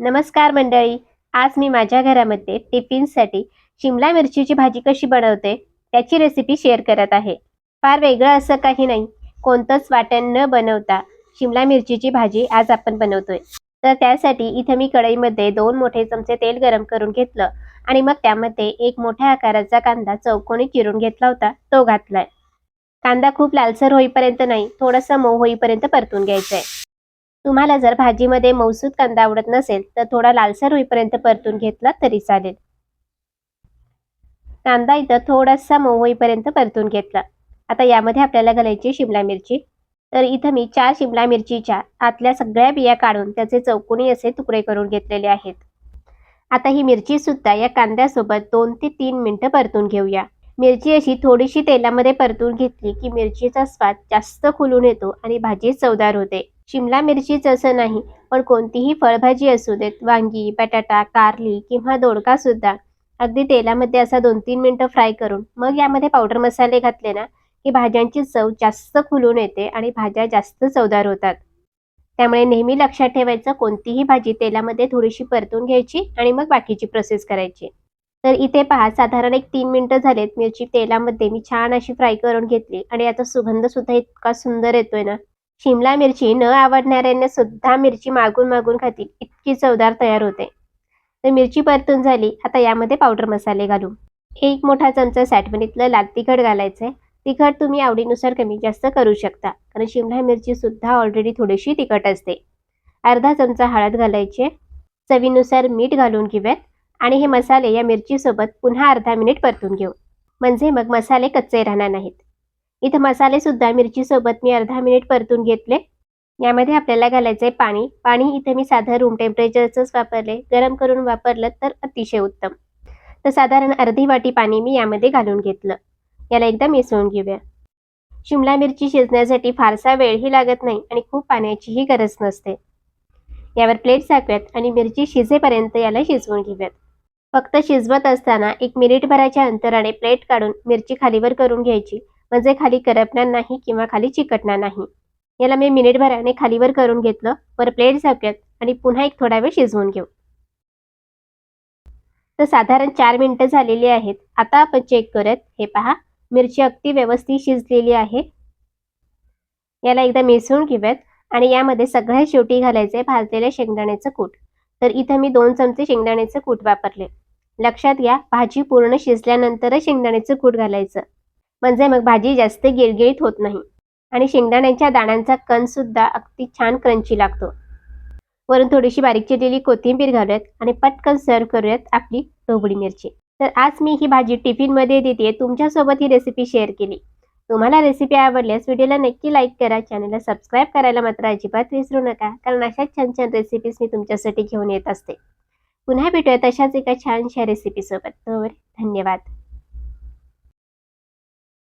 नमस्कार मंडळी. आज मी माझ्या घरामध्ये टिफिनसाठी शिमला मिरचीची भाजी कशी बनवते त्याची रेसिपी शेअर करत आहे. फार वेगळं असं काही नाही. कोणतंच वाटण न बनवता शिमला मिरचीची भाजी आज आपण बनवतोय. तर त्यासाठी इथे मी कढईमध्ये दोन मोठे चमचे तेल गरम करून घेतलं आणि मग त्यामध्ये एक मोठ्या आकाराचा कांदा चौकोनी चिरून घेतला होता. तो घातलाय. कांदा खूप लालसर होईपर्यंत नाही थोडासा मऊ होईपर्यंत परतून घ्यायचा आहे तुम्हाला जर भाजीमध्ये मौसूद कांदा आवडत नसेल तर थोडा लालसर होईपर्यंत परतून घेतला तरी चालेल. कांदा इथं थोडासा मऊ होईपर्यंत परतून घेतला. आता यामध्ये आपल्याला घालायची शिमला मिरची. तर इथं मी चार शिमला मिरचीच्या आतल्या सगळ्या बिया काढून त्याचे चौकोनी असे तुकडे करून घेतलेले आहेत. आता ही मिरची सुद्धा या कांद्यासोबत दोन ते तीन मिनिटं परतून घेऊया. मिरची अशी थोडीशी तेलामध्ये परतून घेतली की मिरचीचा स्वाद जास्त खुलून येतो आणि भाजी चवदार होते. शिमला मिरचीच असं नाही पण कोणतीही फळभाजी असू देत वांगी बटाटा कारली किंवा दोडका सुद्धा. अगदी तेलामध्ये असा दोन तीन मिनिटं फ्राय करून मग यामध्ये पावडर मसाले घातले ना की भाज्यांची चव जास्त खुलून येते आणि भाज्या जास्त चवदार होतात. त्यामुळे नेहमी लक्षात ठेवायचं कोणतीही भाजी तेलामध्ये थोडीशी परतून घ्यायची आणि मग बाकीची प्रोसेस करायची. तर इथे पहा साधारण एक तीन मिनिटं झालेत मिरची तेलामध्ये मी छान अशी फ्राय करून घेतली आणि याचा सुगंध सुद्धा इतका सुंदर येतोय ना. शिमला मिरची न आवडणाऱ्यांना सुद्धा मिरची मागून मागून खातील. इतकी चवदार तयार होते. तर मिरची परतून झाली. आता यामध्ये पावडर मसाले घालू. एक मोठा चमचा साठवणीतलं लाल तिखट आहे तिखट तुम्ही आवडीनुसार कमी जास्त करू शकता. कारण शिमला मिरची सुद्धा ऑलरेडी थोडीशी तिखट असते. अर्धा चमचा हळद घालायचे. चवीनुसार मीठ घालून घेऊयात. आणि हे मसाले या मिरचीसोबत पुन्हा अर्धा मिनिट परतून घेऊ. म्हणजे मग मसाले कच्चे राहणार नाहीत. इथं मसाले सुद्धा मिरचीसोबत मी अर्धा मिनिट परतून घेतले. यामध्ये आपल्याला घालायचं आहे पाणी. पाणी इथे मी साधं रूम टेम्परेचरचंच वापरले. गरम करून वापरलं तर अतिशय उत्तम. तर साधारण अर्धी वाटी पाणी मी यामध्ये घालून घेतलं. याला एकदा मिसळून घेऊया. शिमला मिरची शिजण्यासाठी फारसा वेळही लागत नाही आणि खूप पाण्याचीही गरज नसते. यावर प्लेट झाकूयात आणि मिरची शिजेपर्यंत याला शिजवून घेऊयात. फक्त शिजवत असताना एक मिनिटभराच्या अंतराने प्लेट काढून मिरची खालीवर करून घ्यायची. म्हणजे खाली करपणार नाही किंवा खाली चिकटणार नाही. याला मी मिनिटभराने खालीवर करून घेतलं. वर प्लेट झाकूयात आणि पुन्हा एक थोडा वेळ शिजवून घेऊ. तर साधारण चार मिनिटं झालेली आहेत. आता आपण चेक करत हे पहा. मिरची अगदी व्यवस्थित शिजलेली आहे. याला एकदा मिसळून घेऊयात. आणि यामध्ये सगळ्यात शेवटी घालायचे भाजलेल्या शेंगदाण्याचं कूट. तर इथं मी दोन चमचे शेंगदाण्याचं कूट वापरले. लक्षात घ्या भाजी पूर्ण शिजल्यानंतरच शेंगदाण्याचं कूट घालायचं. म्हणजे मग भाजी जास्त गिळगिळीत होत नाही. आणि शेंगदाण्याच्या दाण्यांचा कण सुद्धा अगदी छान क्रंची लागतो. वरून थोडीशी बारीक चिरलेली कोथिंबीर घालूयात आणि पटकन सर्व करूयात आपली ढोबळी मिरची. तर आज मी ही भाजी टिफिनमध्ये देते तुमच्यासोबत ही रेसिपी शेअर केली. तुम्हाला रेसिपी आवडल्यास व्हिडिओला नक्की लाईक करा. चॅनलला सबस्क्राईब करायला मात्र अजिबात विसरू नका. कारण अशाच छान छान रेसिपीज मी तुमच्यासाठी घेऊन येत असते. पुन्हा भेटूयात तशाच एका छानशा रेसिपीसोबत धन्यवाद.